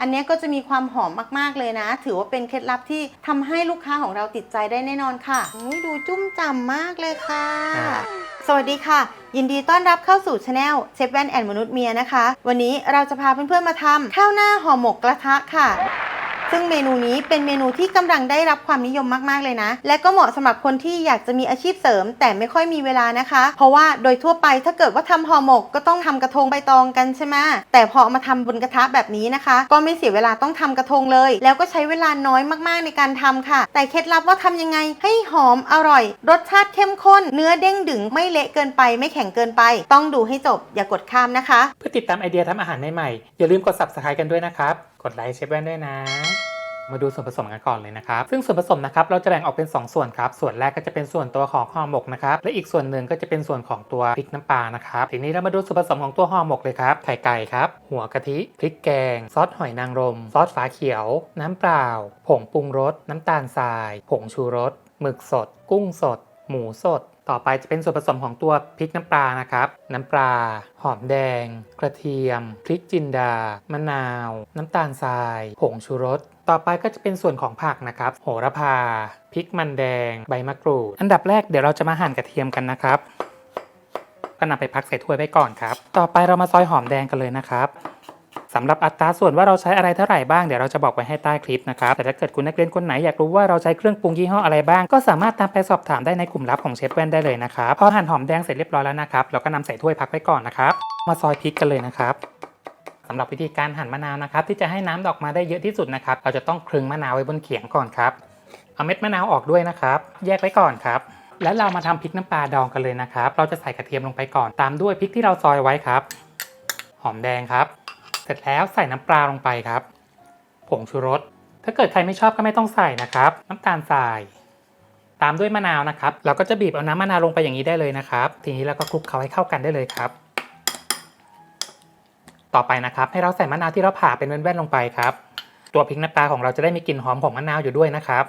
อันเนี้ยก็จะมีความหอมมากๆเลยนะ ถือว่าเป็นเคล็ดลับที่ทำให้ลูกค้าของเราติดใจได้แน่นอนค่ะอุ๊ยดูจุ้มจำมากเลยค่ะครับสวัสดีค่ะ ยินดีต้อนรับเข้าสู่ช anel เชฟแว่นแอนมนุษย์เมียนะคะ วันนี้เราจะพาเพื่อนๆมาทำข้าวหน้าห่อหมกกระทะค่ะ ซึ่งเมนูนี้เป็นเมนูที่กำลังได้รับความนิยมมากๆเลยนะ และก็เหมาะสำหรับคนที่อยากจะมีอาชีพเสริม แต่ไม่ค่อยมีเวลานะคะ เพราะว่าโดยทั่วไปถ้าเกิดว่าทำห่อหมกก็ต้องทำกระทงใบตองกันใช่ไหมแต่พอเอามาทำบนกระทะแบบนี้นะคะ ก็ไม่เสียเวลาต้องทำกระทงเลย แล้วก็ใช้เวลาน้อยมากๆในการทำค่ะ แต่เคล็ดลับว่าทำยังไงให้หอมอร่อย รสชาติเข้มข้น เนื้อเด้งดึงไม่เละเกินไป ไม่แข็งเกินไป ต้องดูให้จบอย่ากดข้ามนะคะ เพื่อติดตามไอเดียทำอาหารใหม่ๆอย่าลืมกด subscribe กันด้วยนะครับ กดไลค์เชฟแว่นด้วยนะมาดูส่วนผสมกันก่อนเลยนะครับ ซึ่งส่วนผสมนะครับเราจะแบ่งออกเป็น 2 ส่วนครับ ส่วนแรกก็จะเป็นส่วนตัวของห่อหมกนะครับ และอีกส่วนหนึ่งก็จะเป็นส่วนของตัวพริกน้ำปลานะครับ ทีนี้เรามาดูส่วนผสมของตัวห่อหมกเลยครับ ไข่ไก่ครับ หัวกะทิ พริกแกง ซอสหอยนางรม ซอสฝาเขียว น้ำเปล่า ผงปรุงรส น้ำตาลทราย ผงชูรส หมึกสด กุ้งสด หมูสด ต่อไปจะเป็นส่วนผสมของตัวพริกน้ำปลานะครับ น้ำปลา หอมแดง กระเทียม พริกจินดา มะนาว น้ำตาลทราย ผงชูรส ต่อไปก็จะเป็นส่วนของผักนะครับ โหระพา พริกมันแดง ใบมะกรูด อันดับแรกเดี๋ยวเราจะมาหั่นกระเทียมกันนะครับ ก็นำไปพักใส่ถ้วยไว้ก่อนครับ ต่อไปเรามาซอยหอมแดงกันเลยนะครับ สำหรับอัตราส่วนว่าเราใช้อะไรเท่าไหร่บ้างเดี๋ยวเราจะบอกไว้ให้ใต้คลิปนะครับแต่ถ้าเกิดคุณนักเรียนคนไหนอยากรู้ว่าเราใช้เครื่องปรุงยี่ห้ออะไรบ้าง ก็สามารถตามไปสอบถามได้ในกลุ่มลับของเชฟแว่นได้เลยนะครับพอหั่นหอมแดงเสร็จเรียบร้อยแล้วนะครับเราก็นำใส่ถ้วยพักไว้ก่อนนะครับมาซอยพริกกันเลยนะครับสำหรับวิธีการหั่นมะนาวนะครับ ที่จะให้น้ำออกมาได้เยอะที่สุดนะครับ เราจะต้องคลึงมะนาวไว้บนเขียงก่อนครับ เอาเม็ดมะนาวออกด้วยนะครับ แยกไว้ก่อนครับ แล้วเรามาทำพริกน้ำปลาดองกันเลยนะครับ เราจะใส่กระเทียมลงไปก่อนตามด้วยพริกที่เราซอยไว้ครับ หอมแดงครับ ร็จแล้วใส่น้ำปลาลงไปครับผงชูรส ถ้าเกิดใครไม่ชอบก็ไม่ต้องใส่นะครับ น้ำตาลทราย ตามด้วยมะนาวนะครับ เราก็จะบีบเอาน้ำมะนาวลงไปอย่างนี้ได้เลยนะครับ ทีนี้เราก็คลุกเคล้าให้เข้ากันได้เลยครับ ต่อไปนะครับ ให้เราใส่มะนาวที่เราผ่าเป็นแว่นๆลงไปครับ ตัวพริกน้ำปลาของเราจะได้มีกลิ่นหอมของมะนาวอยู่ด้วยนะครับ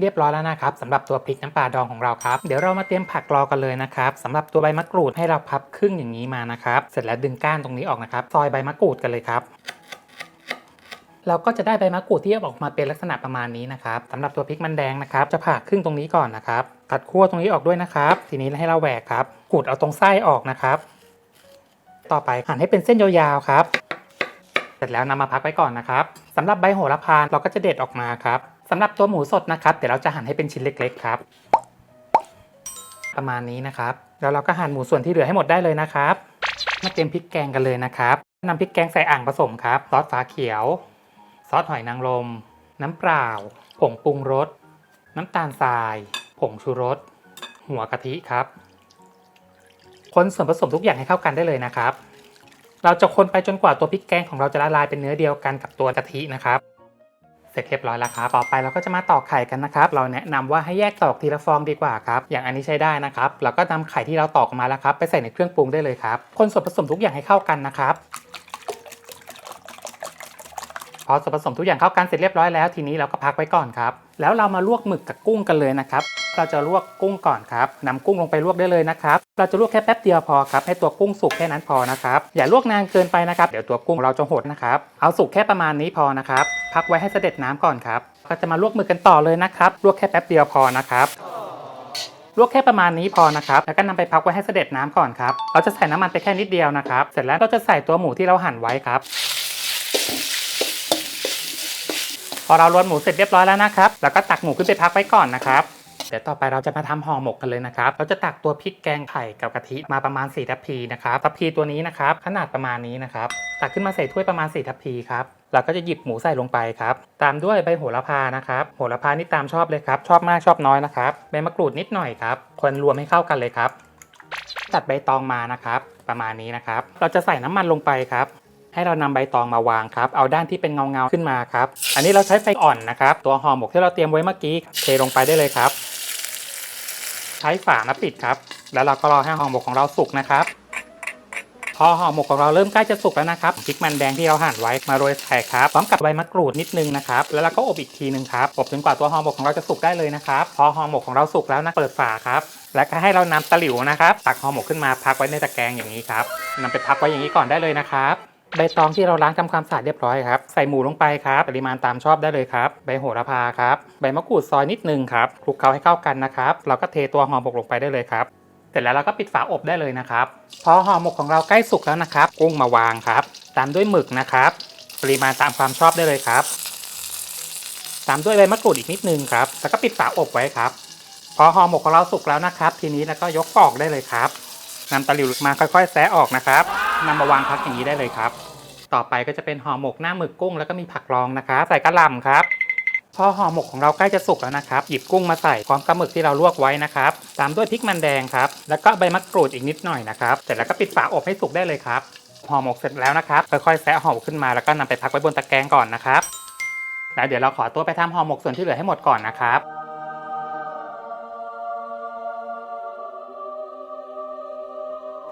เรียบร้อยแล้วนะครับสำหรับตัวพริกน้ำปลาดองของเราครับ เดี๋ยวเรามาเตรียมผักรอกันเลยนะครับสำหรับตัวใบมะกรูดให้เราพับครึ่งอย่างนี้มานะครับ เสร็จแล้วดึงก้านตรงนี้ออกนะครับซอยใบมะกรูดกันเลยครับเราก็จะได้ใบมะกรูดที่ออกมาเป็นลักษณะประมาณนี้นะครับสำหรับตัวพริกมันแดงนะครับ จะผ่าครึ่งตรงนี้ก่อนนะครับตัดขั้วตรงนี้ออกด้วยนะครับ ทีนี้ให้เราแหวกครับขูดเอาตรงไส้ออกนะครับ ต่อไปหั่นให้เป็นเส้นยาวๆครับ เสร็จแล้วนำมาพักไว้ก่อนนะครับสำหรับใบโหระพาเราก็จะเด็ดออกมาครับ สำหรับตัวหมูสดนะครับเดี๋ยวเราจะหั่นให้เป็นชิ้นเล็กๆครับ ประมาณนี้นะครับ แล้วเราก็หั่นหมูส่วนที่เหลือให้หมดได้เลยนะครับ มาเตรียมพริกแกงกันเลยนะครับนำพริกแกงใส่อ่างผสมครับซอสฝาเขียว ซอสหอยนางรม น้ำเปล่า ผงปรุงรส น้ำตาลทราย ผงชูรส หัวกะทิครับ คนส่วนผสมทุกอย่างให้เข้ากันได้เลยนะครับ เราจะคนไปจนกว่าตัวพริกแกงของเราจะละลายเป็นเนื้อเดียวกันกับตัวกะทินะครับ เสร็จเรียบร้อยแล้วครับ ต่อไปเราก็จะมาตอกไข่กันนะครับ เราแนะนำว่าให้แยกตอกทีละฟองดีกว่าครับ อย่างอันนี้ใช้ได้นะครับ เราก็นำไข่ที่เราตอกมาแล้วครับ ไปใส่ในเครื่องปรุงได้เลยครับ คนส่วนผสมทุกอย่างให้เข้ากันนะครับพอส่วนผสมทุกอย่างเข้ากันเสร็จเรียบร้อยแล้วทีนี้เราก็พักไว้ก่อนครับ แล้วเรามาลวกหมึกกับกุ้งกันเลยนะครับ เราจะลวกกุ้งก่อนครับนำกุ้งลงไปลวกได้เลยนะครับ เราจะลวกแค่แป๊บเดียวพอครับ ให้ตัวกุ้งสุกแค่นั้นพอนะครับ อย่าลวกนานเกินไปนะครับ เดี๋ยวตัวกุ้งเราจะหดนะครับ เอาสุกแค่ประมาณนี้พอนะครับ พักไว้ให้เสด็จน้ำก่อนครับ ก็จะมาลวกหมึกกันต่อเลยนะครับ ลวกแค่แป๊บเดียวพอนะครับลวกแค่ประมาณนี้พอนะครับ แล้วก็นำไปพักไว้ให้เสด็จน้ำก่อนครับ เราจะใส่น้ำมันไปแค่นิดเดียวนะครับ เสร็จแล้วเราจะใส่ตัวหมูที่เราหั่นไว้ครับ พอเรารวนหมูเสร็จเรียบร้อยแล้วนะครับ แล้วก็ตักหมูขึ้นไปพักไว้ก่อนนะครับ ดี๋ยวต่อไปเราจะมาทำห่อหมกกันเลยนะครับ เราจะตักตัวพริกแกงไข่กับกะทิมาประมาณ4ทัพพีนะครับทัพพีตัวนี้นะครับขนาดประมาณนี้นะครับตักขึ้นมาใส่ถ้วยประมาณ4ทัพพีครับเราก็จะหยิบหมูใส่ลงไปครับ ตามด้วยใบโหระพานะครับ โหระพานี่ตามชอบเลยครับ ชอบมากชอบน้อยนะครับใบมะกรูดนิดหน่อยครับคนรวมให้เข้ากันเลยครับตัดใบตองมานะครับ ประมาณนี้นะครับ เราจะใส่น้ำมันลงไปครับ ให้เรานำใบตองมาวางครับ เอาด้านที่เป็นเงาเงาๆขึ้นมาครับ อันนี้เราใช้ไฟอ่อนนะครับ ตัวห่อหมกที่เราเตรียมไว้เมื่อกี้เทลงไปได้เลยครับ ใช้ฝามาปิดครับ แล้วเราก็รอให้ห่อหมกของเราสุกนะครับ พอห่อหมกของเราเริ่มใกล้จะสุกแล้วนะครับพริกมันแดงที่เราหั่นไว้มาโรยใส่ครับพร้อมกับใบมะกรูดนิดนึงนะครับ แล้วเราก็อบอีกทีนึงครับอบจนกว่าตัวห่อหมกของเราจะสุกได้เลยนะครับ พอห่อหมกของเราสุกแล้วนะเปิดฝาครับแล้วก็ให้เรานำตะหลิวนะครับ ตักห่อหมกขึ้นมาพักไว้ในตะแกรงอย่างนี้ครับนำไปพักไว้อย่างนี้ก่อนได้เลยนะครับ ใบตองที่เราล้างทำความสะอาดเรียบร้อยครับ ใส่หมูลงไปครับ ปริมาณตามชอบได้เลยครับ ใบโหระพาครับ ใบมะกรูดซอยนิดนึงครับ คลุกเคล้าให้เข้ากันนะครับ เราก็เทตัวห่อหมกลงไปได้เลยครับ เสร็จแล้วเราก็ปิดฝาอบได้เลยนะครับ พอห่อหมกของเราใกล้สุกแล้วนะครับ กุ้งมาวางครับ ตามด้วยหมึกนะครับ ปริมาณตามความชอบได้เลยครับ ตามด้วยใบมะกรูดอีกนิดนึงครับ แล้วก็ปิดฝาอบไว้ครับ พอห่อหมกของเราสุกแล้วนะครับ ทีนี้แล้วก็ยกออกได้เลยครับ นำตะหลิวมาค่อยๆ แซะออกนะครับนำมาวางพักอย่างนี้ได้เลยครับ ต่อไปก็จะเป็นห่อหมกหน้าหมึกกุ้งแล้วก็มีผักรองนะครับใส่กระหล่ำครับพอห่อหมกของเราใกล้จะสุกแล้วนะครับ หยิบกุ้งมาใส่พร้อมกับหมึกที่เราลวกไว้นะครับ ตามด้วยพริกมันแดงครับ แล้วก็ใบมะกรูดอีกนิดหน่อยนะครับ เสร็จแล้วก็ปิดฝาอบให้สุกได้เลยครับ ห่อหมกเสร็จแล้วนะครับ ค่อยๆแซะห่อหมกขึ้นมาแล้วก็นำไปพักไว้บนตะแกรงก่อนนะครับ แล้วเดี๋ยวเราขอตัวไปทำห่อหมกส่วนที่เหลือให้หมดก่อนนะครับ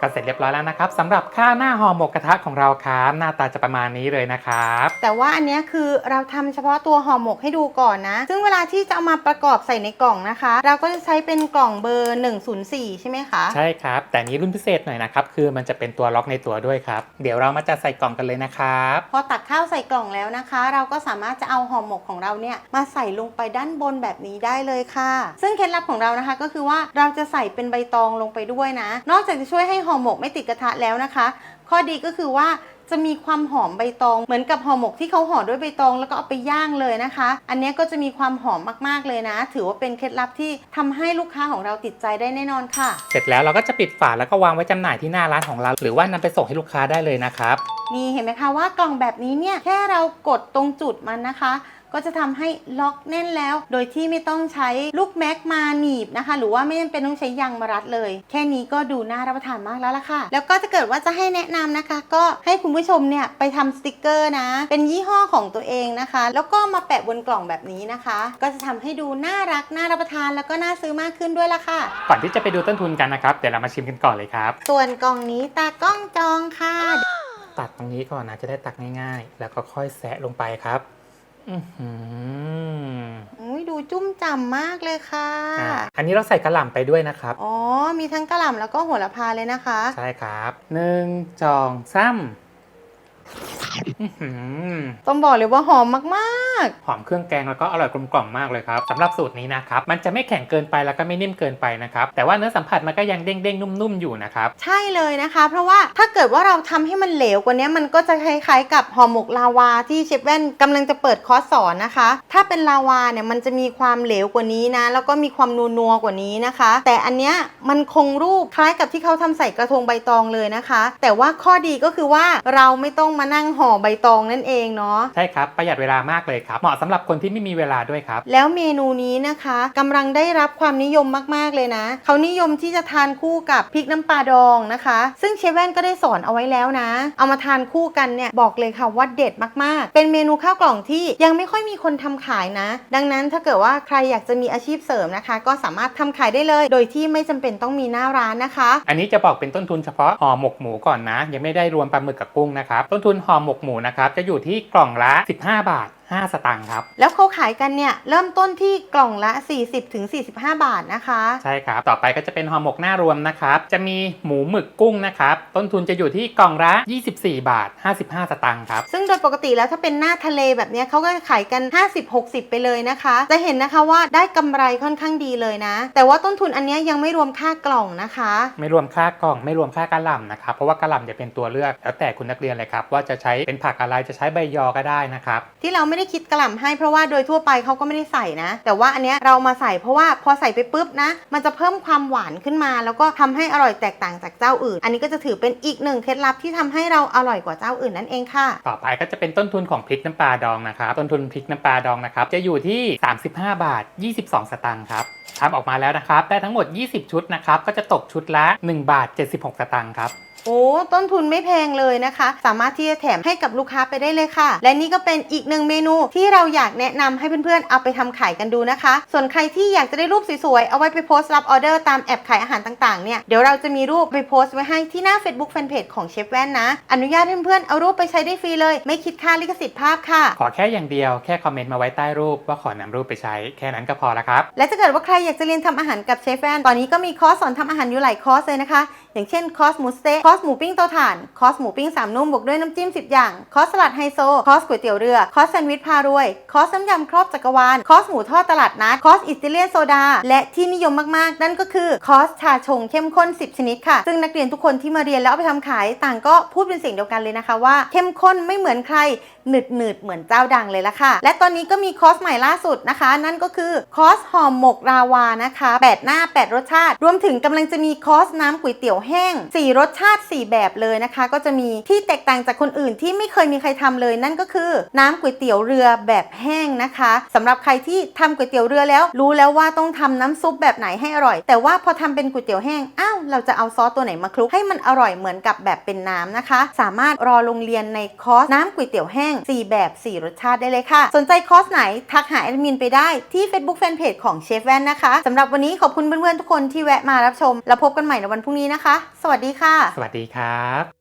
ก็เสร็จเรียบร้อยแล้วนะครับสำหรับข้าวหน้าห่อหมกกระทะของเราครับหน้าตาจะประมาณนี้เลยนะครับ แต่ว่าอันเนี้ยคือเราทำเฉพาะตัวห่อหมกให้ดูก่อนนะ ซึ่งเวลาที่จะเอามาประกอบใส่ในกล่องนะคะ เราก็จะใช้เป็นกล่องเบอร์ 104 ใช่ไหมคะ ใช่ครับ แต่นี้รุ่นพิเศษหน่อยนะครับ คือมันจะเป็นตัวล็อกในตัวด้วยครับ เดี๋ยวเรามาจัดใส่กล่องกันเลยนะครับ พอตักข้าวใส่กล่องแล้วนะคะ เราก็สามารถจะเอาห่อหมกของเราเนี่ยมาใส่ลงไปด้านบนแบบนี้ได้เลยค่ะ ซึ่งเคล็ดลับของเรานะคะก็คือว่าเราจะใส่เป็นใบตองลงไปด้วยนะ นอกจากจะช่วยให้ห่อหมกไม่ติดกระทะแล้วนะคะ ข้อดีก็คือว่าจะมีความหอมใบตอง เหมือนกับห่อหมกที่เขาห่อด้วยใบตองแล้วก็เอาไปย่างเลยนะคะ อันเนี้ยก็จะมีความหอมมากๆเลยนะ ถือว่าเป็นเคล็ดลับที่ทำให้ลูกค้าของเราติดใจได้แน่นอนค่ะ เสร็จแล้วเราก็จะปิดฝาแล้วก็วางไว้จำหน่ายที่หน้าร้านของเรา หรือว่านำไปส่งให้ลูกค้าได้เลยนะครับนี่เห็นไหมคะว่ากล่องแบบนี้เนี่ยแค่เรากดตรงจุดมันนะคะ ก็จะทำให้ล็อกแน่นแล้ว โดยที่ไม่ต้องใช้ลูกแม็กมาหนีบนะคะ หรือว่าไม่จำเป็นต้องใช้ยางมารัดเลย แค่นี้ก็ดูน่ารับประทานมากแล้วล่ะค่ะ แล้วก็จะเกิดว่าจะให้แนะนำนะคะ ก็ให้คุณผู้ชมเนี่ยไปทำสติกเกอร์นะ เป็นยี่ห้อของตัวเองนะคะ แล้วก็มาแปะบนกล่องแบบนี้นะคะ ก็จะทำให้ดูน่ารักน่ารับประทานแล้วก็น่าซื้อมากขึ้นด้วยล่ะค่ะ ก่อนที่จะไปดูต้นทุนกันนะครับเดี๋ยวเรามาชิมกันก่อนเลยครับ ส่วนกล่องนี้ตากล้องจองค่ะ ตัดตรงนี้ก่อนนะจะได้ตักง่ายๆ แล้วก็ค่อยแซะลงไปครับ อือหืออุ้ยดูจุ้มจำมากเลยค่ะ อะอันนี้เราใส่กระหล่ำไปด้วยนะครับ อ๋อ มีทั้งกระหล่ำแล้วก็โหระพาเลยนะคะ ใช่ครับหนึ่งจองซ้ำอื้อหือ ต้องบอกเลยว่าหอมมากหอมเครื่องแกงแล้วก็อร่อยกลมกล่อมมากเลยครับสำหรับสูตรนี้นะครับมันจะไม่แข็งเกินไปแล้วก็ไม่นิ่มเกินไปนะครับแต่ว่าเนื้อสัมผัสมันก็ยังเด้งๆนุ่มๆอยู่นะครับๆใช่เลยนะคะ เพราะว่าถ้าเกิดว่าเราทำให้มันเหลวกว่านี้มันก็จะคล้ายๆกับห่อหมกลาวาที่เชฟแว่นกำลังจะเปิดคอร์สสอนนะคะ ถ้าเป็นลาวาเนี่ยมันจะมีความเหลวกว่านี้นะ แล้วก็มีความนัวๆกว่านี้นะคะ แต่อันเนี้ยมันคงรูปคล้ายกับที่เขาทำใส่กระทงใบตองเลยนะคะ แต่ว่าข้อดีก็คือว่าเราไม่ต้องมานั่งห่อใบตองนั่นเองเนาะใช่ครับ ประหยัดเวลามากเลยครับ เหมาะสำหรับคนที่ไม่มีเวลาด้วยครับ แล้วเมนูนี้นะคะกำลังได้รับความนิยมมากๆเลยนะเขานิยมที่จะทานคู่กับพริกน้ำปลาดองนะคะ ซึ่งเชฟแว่นก็ได้สอนเอาไว้แล้วนะ เอามาทานคู่กันเนี่ยบอกเลยค่ะว่าเด็ดมากๆ เป็นเมนูข้าวกล่องที่ยังไม่ค่อยมีคนทำขายนะ ดังนั้นถ้าเกิดว่าใครอยากจะมีอาชีพเสริมนะคะ ก็สามารถทำขายได้เลย โดยที่ไม่จำเป็นต้องมีหน้าร้านนะคะ อันนี้จะบอกเป็นต้นทุนเฉพาะห่อหมกหมูก่อนนะ ยังไม่ได้รวมปลาหมึกกับกุ้งนะครับต้นทุนห่อหมกหมูนะครับจะอยู่ที่กล่องละ 15 บาท 5 สตางค์ครับ แล้วเขาขายกันเนี่ย เริ่มต้นที่กล่องละ 40-45 บาทนะคะ ใช่ครับ ต่อไปก็จะเป็นห่อหมกหน้ารวมนะครับ จะมีหมูหมึกกุ้งนะครับ ต้นทุนจะอยู่ที่กล่องละ 24 บาท 55 สตางค์ครับ ซึ่งโดยปกติแล้วถ้าเป็นหน้าทะเลแบบเนี้ยเขาก็จะขายกัน 50-60 ไปเลยนะคะ จะเห็นนะคะว่าได้กำไรค่อนข้างดีเลยนะ แต่ว่าต้นทุนอันเนี้ยยังไม่รวมค่ากล่องนะคะ ไม่รวมค่ากล่อง ไม่รวมค่ากระหล่ำนะครับ เพราะว่ากระหล่ำจะเป็นตัวเลือก แล้วแต่คุณนักเรียนเลยครับว่าจะใช้เป็นผักอะไรจะใช้ใบยอก็ได้นะครับที่เราไม่ได้คิดกระหล่ำให้เพราะว่าโดยทั่วไปเขาก็ไม่ได้ใส่นะ แต่ว่าอันเนี้ยเรามาใส่เพราะว่าพอใส่ไปปุ๊บนะ มันจะเพิ่มความหวานขึ้นมา แล้วก็ทำให้อร่อยแตกต่างจากเจ้าอื่น อันนี้ก็จะถือเป็นอีกหนึ่งเคล็ดลับที่ทำให้เราอร่อยกว่าเจ้าอื่นนั่นเองค่ะ ต่อไปก็จะเป็นต้นทุนของพริกน้ำปลาดองนะครับต้นทุนพริกน้ำปลาดองนะครับจะอยู่ที่ 35 บาท 22 สตางค์ครับทำออกมาแล้วนะครับได้ทั้งหมด 20 ชุดนะครับก็จะตกชุดละ 1 บาท 76 สตางค์ครับ โอ้ต้นทุนไม่แพงเลยนะคะ สามารถที่จะแถมให้กับลูกค้าไปได้เลยค่ะ และนี่ก็เป็นอีกหนึ่งเมนูที่เราอยากแนะนำให้เพื่อนๆเอาไปทำขายกันดูนะคะ ส่วนใครที่อยากจะได้รูปสวยๆเอาไว้ไปโพสต์รับออเดอร์ตามแอปขายอาหารต่างๆเนี่ยเดี๋ยวเราจะมีรูปไปโพสต์ไว้ให้ที่หน้า Facebook Fanpage ของเชฟแว่นนะ อนุญาตให้เพื่อนๆเอารูปไปใช้ได้ฟรีเลย ไม่คิดค่าลิขสิทธิ์ภาพค่ะ ขอแค่อย่างเดียวแค่คอมเมนต์มาไว้ใต้รูปว่าขอนำรูปไปใช้แค่นั้นก็พอแล้วครับและถ้าเกิดว่าใครอยากจะเรียนทำอาหารกับเชฟแว่นตอนนี้ก็มีคอร์สสอนทำอาหารอยู่หลายคอร์สเลยนะคะ อย่างเช่นคอสหมูสเต๊กคอสหมูปิ้งเตาถ่าน คอสหมูปิ้งสามนุ่มบวกด้วยน้ำจิ้ม 10 อย่าง คอสสลัดไฮโซ คอสก๋วยเตี๋ยวเรือ คอสแซนด์วิชพารวย คอสน้ำยำครอบจักรวาล คอสหมูทอดตลาดนัด คอสอิตาเลียนโซดา และที่นิยมมากๆ นั่นก็คือคอสชาชงเข้มข้น 10 ชนิดค่ะ ซึ่งนักเรียนทุกคนที่มาเรียนแล้วเอาไปทำขายต่างก็พูดเป็นเสียงเดียวกันเลยนะคะว่าเข้มข้นไม่เหมือนใครหนืดหนืดเหมือนเจ้าดังเลยละค่ะ และตอนนี้ก็มีคอสใหม่ล่าสุดนะคะ นั่นก็คือคอสห่อหมกราวานะคะ 8 หน้า 8 รสชาติ รวมถึงกำลังจะมีคอสน้ำก๋วยเตี๋ยวแห้ง 4 รสชาติ 4 แบบเลยนะคะ ก็จะมีที่แตกต่างจากคนอื่นที่ไม่เคยมีใครทำเลย นั่นก็คือน้ำก๋วยเตี๋ยวเรือแบบแห้งนะคะสำหรับใครที่ทำก๋วยเตี๋ยวเรือแล้ว รู้แล้วว่าต้องทำน้ำซุปแบบไหนให้อร่อย แต่ว่าพอทำเป็นก๋วยเตี๋ยวแห้งอ้าวเราจะเอาซอสตัวไหนมาคลุกให้มันอร่อยเหมือนกับแบบเป็นน้ำนะคะ สามารถรอลงเรียนในคอร์สน้ำก๋วยเตี๋ยวแห้ง 4 แบบ 4 รสชาติได้เลยค่ะ สนใจคอร์สไหนทักหาแอดมินไปได้ที่ Facebook Fanpage ของเชฟแวนนะคะสำหรับวันนี้ขอบคุณเพื่อนๆทุกคนที่แวะมารับชม แล้วพบกันใหม่ในวันพรุ่งนี้นะคะสวัสดีค่ะ สวัสดีครับ